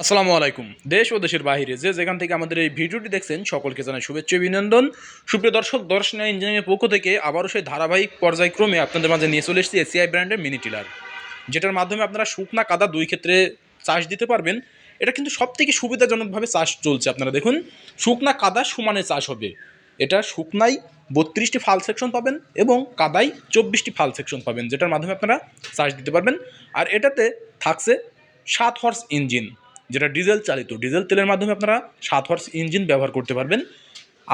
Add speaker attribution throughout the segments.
Speaker 1: আসসালামু আলাইকুম। দেশ ও দেশের বাইরে যে যেখান থেকে আমাদের এই ভিডিওটি দেখছেন, সকলকে জানাই শুভেচ্ছা অভিনন্দন। সুপ্রিয় দর্শক দর্শনা ইঞ্জিনিয়ারিংয়ের পক্ষ থেকে আবারও সেই ধারাবাহিক পর্যায়ক্রমে আপনাদের মাঝে নিয়ে চলে এসেছি এসিআই ব্র্যান্ডের মিনি টিলার যেটার মাধ্যমে আপনারা শুকনা কাদা দুই ক্ষেত্রে চাষ দিতে পারবেন। এটা কিন্তু সব থেকে সুবিধাজনকভাবে চাষ চলছে আপনারা দেখুন। শুকনা কাদা সমানে চাষ হবে। এটা শুকনাই বত্রিশটি ফাল সেকশন পাবেন এবং কাদাই চব্বিশটি ফাল সেকশন পাবেন, যেটার মাধ্যমে আপনারা চাষ দিতে পারবেন। আর এটাতে থাকছে সাত হর্স ইঞ্জিন। যেটা ডিজেল চালিত, ডিজেল তেলের মাধ্যমে আপনারা সাত হর্স ইঞ্জিন ব্যবহার করতে পারবেন।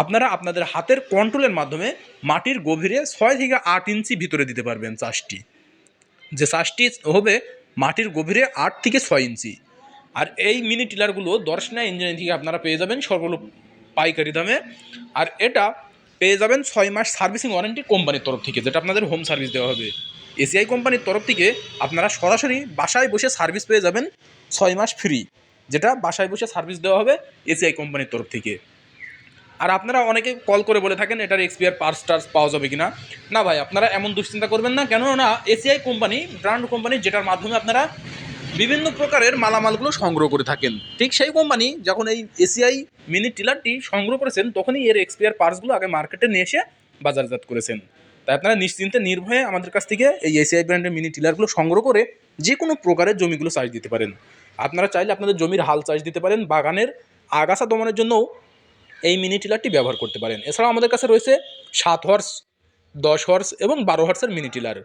Speaker 1: আপনারা আপনাদের হাতের কন্ট্রোলের মাধ্যমে মাটির গভীরে ছয় থেকে আট ইঞ্চি ভিতরে দিতে পারবেন চাষটি। যে চাষটি হবে মাটির গভীরে আট থেকে ছয় ইঞ্চি। আর এই মিনি টিলারগুলো দর্শনা ইঞ্জিনিয়ারিং থেকে আপনারা পেয়ে যাবেন সর্বলো পাইকারি দামে। আর এটা পেয়ে যাবেন ছয় মাস সার্ভিসিং ওয়ারেন্টি কোম্পানির তরফ থেকে, যেটা আপনাদের হোম সার্ভিস দেওয়া হবে। এসিআই কোম্পানির তরফ থেকে আপনারা সরাসরি বাসায় বসে সার্ভিস পেয়ে যাবেন ছয় মাস ফ্রি যেটা বাসায় বসে সার্ভিস দেওয়া হবে এসিআই কোম্পানির তরফ থেকে। আর আপনারা অনেকে কল করে বলে থাকেন, এটার এক্সপিয়ার পার্স টার্স পাওয়া যাবে কিনা? না ভাই, আপনারা এমন দুশ্চিন্তা করবেন না। কেননা এসিআই কোম্পানি ব্র্যান্ড কোম্পানি যেটার মাধ্যমে আপনারা বিভিন্ন প্রকারের মালামালগুলো সংগ্রহ করে থাকেন। ঠিক সেই কোম্পানি যখন এই এসিআই মিনি টিলারটি সংগ্রহ করেছেন, তখনই এর এক্সপিয়ার পার্টসগুলো আগে মার্কেটে নিয়ে এসে বাজারজাত করেছেন। তাই আপনারা নিশ্চিন্তে, নির্ভয়ে আমাদের কাছ থেকে এই এসিআই ব্র্যান্ডের মিনি টিলারগুলো সংগ্রহ করে যে কোনো প্রকারের জমিগুলো চাষ দিতে পারেন। আপনারা চাইলে আপনাদের জমির হাল চাষ দিতে পারেন, বাগানের আগাছা দমনের জন্যও এই মিনি টিলারটি ব্যবহার করতে পারেন। এছাড়াও আমাদের কাছে রয়েছে সাত হর্স দশ হর্স এবং বারো হর্সের মিনি টিলার,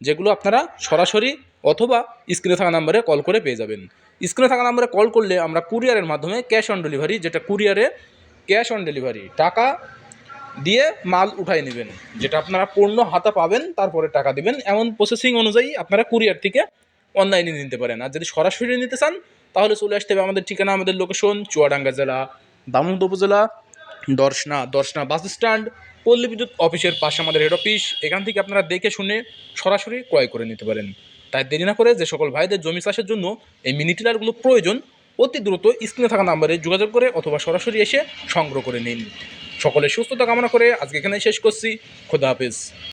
Speaker 1: যেগুলো আপনারা সরাসরি অথবা স্ক্রিনে থাকা নাম্বারে কল করে পেয়ে যাবেন। স্ক্রিনে থাকা নাম্বারে কল করলে আমরা কুরিয়ারের মাধ্যমে ক্যাশ অন ডেলিভারি যেটা কুরিয়ারে ক্যাশ অন ডেলিভারি টাকা দিয়ে মাল উঠাই নেবেন। যেটা আপনারা পণ্য হাতে পাবেন, তারপরে টাকা দিবেন। এমন প্রসেসিং অনুযায়ী আপনারা কুরিয়ার থেকে অনলাইনে নিতে পারেন। আর যদি সরাসরি নিতে চান, তাহলে চলে আসতে হবে আমাদের ঠিকানা, আমাদের লোকেশন চুয়াডাঙ্গা জেলা দামোদ উপজেলা, দর্শনা দর্শনা বাস স্ট্যান্ড পল্লী বিদ্যুৎ অফিসের পাশে আমাদের হেড অফিস এখান থেকে আপনারা দেখে শুনে সরাসরি ক্রয় করে নিতে পারেন। তাই দেরি না করে যে সকল ভাইদের জমি চাষের জন্য এই মিনি টিলারগুলো প্রয়োজন, অতি দ্রুত স্ক্রিনে থাকা নাম্বারে যোগাযোগ করে অথবা সরাসরি এসে সংগ্রহ করে নিন। সকলের সুস্থতা কামনা করে আজকে এখানে শেষ করছি। খোদা হাফেজ।